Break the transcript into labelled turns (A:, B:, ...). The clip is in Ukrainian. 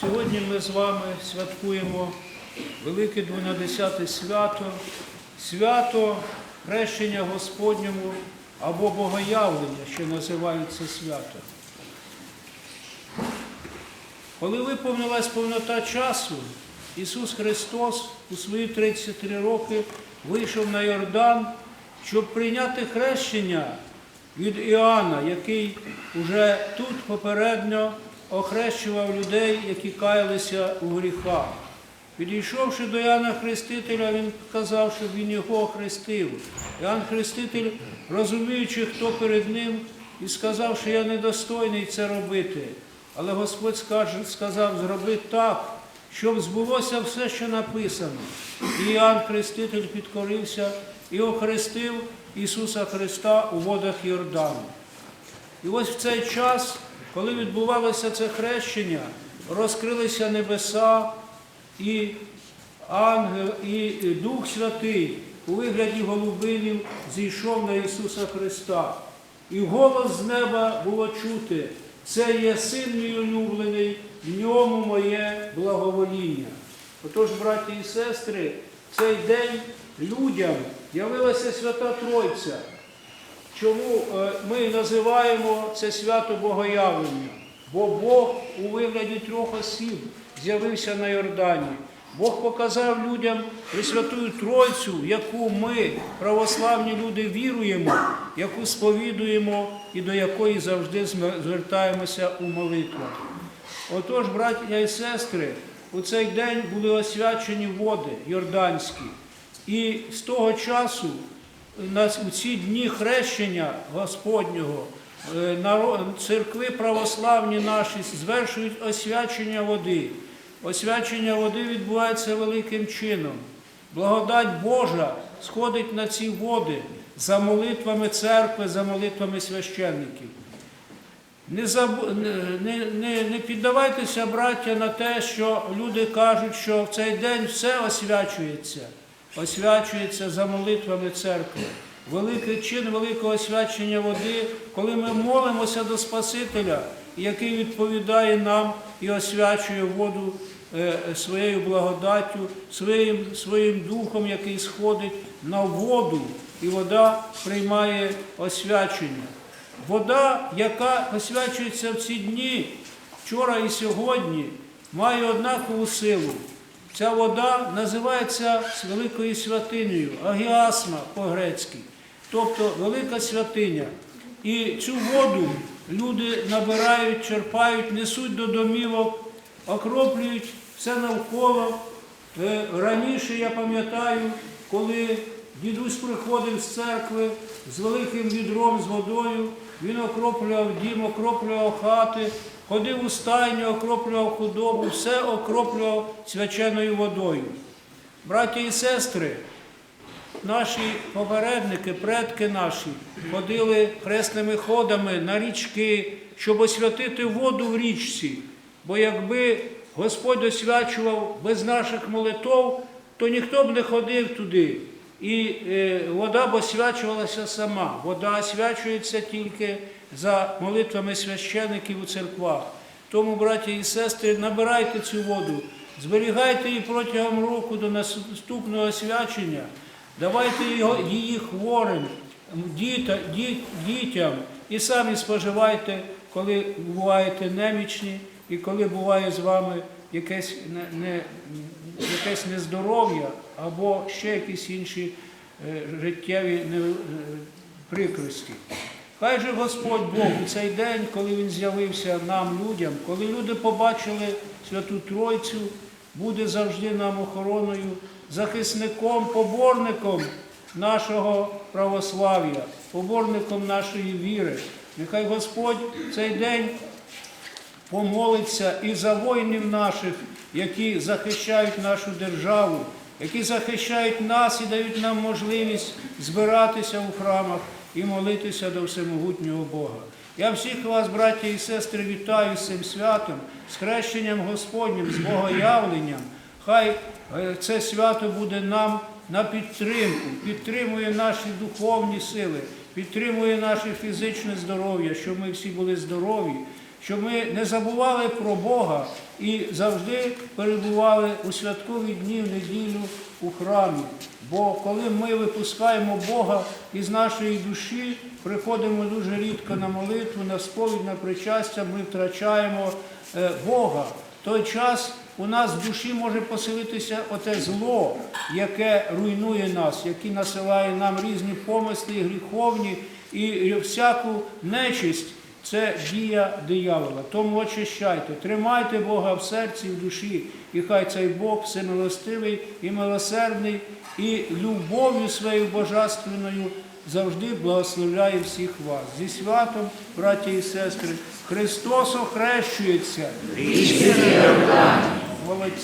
A: Сьогодні ми з вами святкуємо Велике Дванадесяте свято, свято хрещення Господньому або Богоявлення, що називають це свято. Коли виповнилась повнота часу, Ісус Христос у свої 33 роки вийшов на Йордан, щоб прийняти хрещення від Іоанна, який уже тут попередньо охрещував людей, які каялися у гріхах. Підійшовши до Іоанна Хрестителя, він сказав, щоб він його охрестив. Іоанн Хреститель, розуміючи, хто перед ним, і сказав, що я недостойний це робити. Але Господь сказав, зроби так, щоб збулося все, що написано. І Іоанн Хреститель підкорився і охрестив Ісуса Христа у водах Йордану. І ось в цей час, коли відбувалося це хрещення, розкрилися небеса, і ангел, і Дух Святий у вигляді голубинів зійшов на Ісуса Христа. І голос з неба було чути, це є син мій улюблений, в ньому моє благовоління. Отож, браті і сестри, цей день людям явилася Свята Тройця. Чому е, ми називаємо це свято Богоявлення? Бо Бог у вигляді трьох осіб з'явився на Йордані. Бог показав людям Пресвятую Тройцю, яку ми, православні люди, віруємо, яку сповідуємо і до якої завжди звертаємося у молитвах. Отож, браття і сестри, у цей день були освячені води йорданські. І з того часу у ці дні хрещення Господнього е, церкви православні наші звершують освячення води. Освячення води відбувається великим чином. Благодать Божа сходить на ці води за молитвами церкви, за молитвами священників. Не, забу... не, не, не, не піддавайтеся, браття, на те, що люди кажуть, що в цей день все освячується. Освячується за молитвами церкви. Великий чин великого освячення води, коли ми молимося до Спасителя, який відповідає нам і освячує воду е, своєю благодаттю, своїм, своїм духом, який сходить на воду, і вода приймає освячення. Вода, яка освячується в ці дні, вчора і сьогодні, має однакову силу. Ця вода називається великою святинею, агіасма по-грецьки, тобто велика святиня. І цю воду люди набирають, черпають, несуть до домівок, окроплюють все навколо. Е, Раніше я пам'ятаю, коли дідусь приходив з церкви з великим відром з водою, він окроплював дім, окроплював хати, ходив у стайню, окроплював худобу, все окроплював свяченою водою. Браті і сестри, наші попередники, предки наші ходили хресними ходами на річки, щоб освятити воду в річці. Бо якби Господь освячував без наших молитов, то ніхто б не ходив туди. І е, вода б освячувалася сама. Вода освячується тільки за молитвами священиків у церквах. Тому, браті і сестри, набирайте цю воду, зберігайте її протягом року до наступного освячення, давайте його- її хворим, дітям і самі споживайте, коли буваєте немічні і коли буває з вами якесь, не, якесь нездоров'я або ще якісь інші е, життєві е, прикрості. Хай же Господь Бог у цей день, коли Він з'явився нам, людям, коли люди побачили Святу Тройцю, буде завжди нам охороною, захисником, поборником нашого православ'я, поборником нашої віри. Нехай Господь цей день помолиться і за воїнів наших, які захищають нашу державу, які захищають нас і дають нам можливість збиратися у храмах і молитися до всемогутнього Бога. Я всіх вас, браття і сестри, вітаю з цим святом, з хрещенням Господнім, з Богоявленням. Хай е, це свято буде нам на підтримку, підтримує наші духовні сили, підтримує наше фізичне здоров'я, щоб ми всі були здорові, щоб ми не забували про Бога і завжди перебували у святкові дні в неділю у храмі. Бо коли ми випускаємо Бога із нашої душі, приходимо дуже рідко на молитву, на сповідь, на причастя, ми втрачаємо е, Бога. В той час у нас в душі може поселитися оте зло, яке руйнує нас, яке насилає нам різні помисли гріховні і всяку нечисть. Це дія диявола. Тому очищайте, тримайте Бога в серці, в душі, і хай цей Бог всемилостивий і милосердний, і любов'ю своєю божественною завжди благословляє всіх вас. Зі святом, браті і сестри, Христос охрещується. Молодці.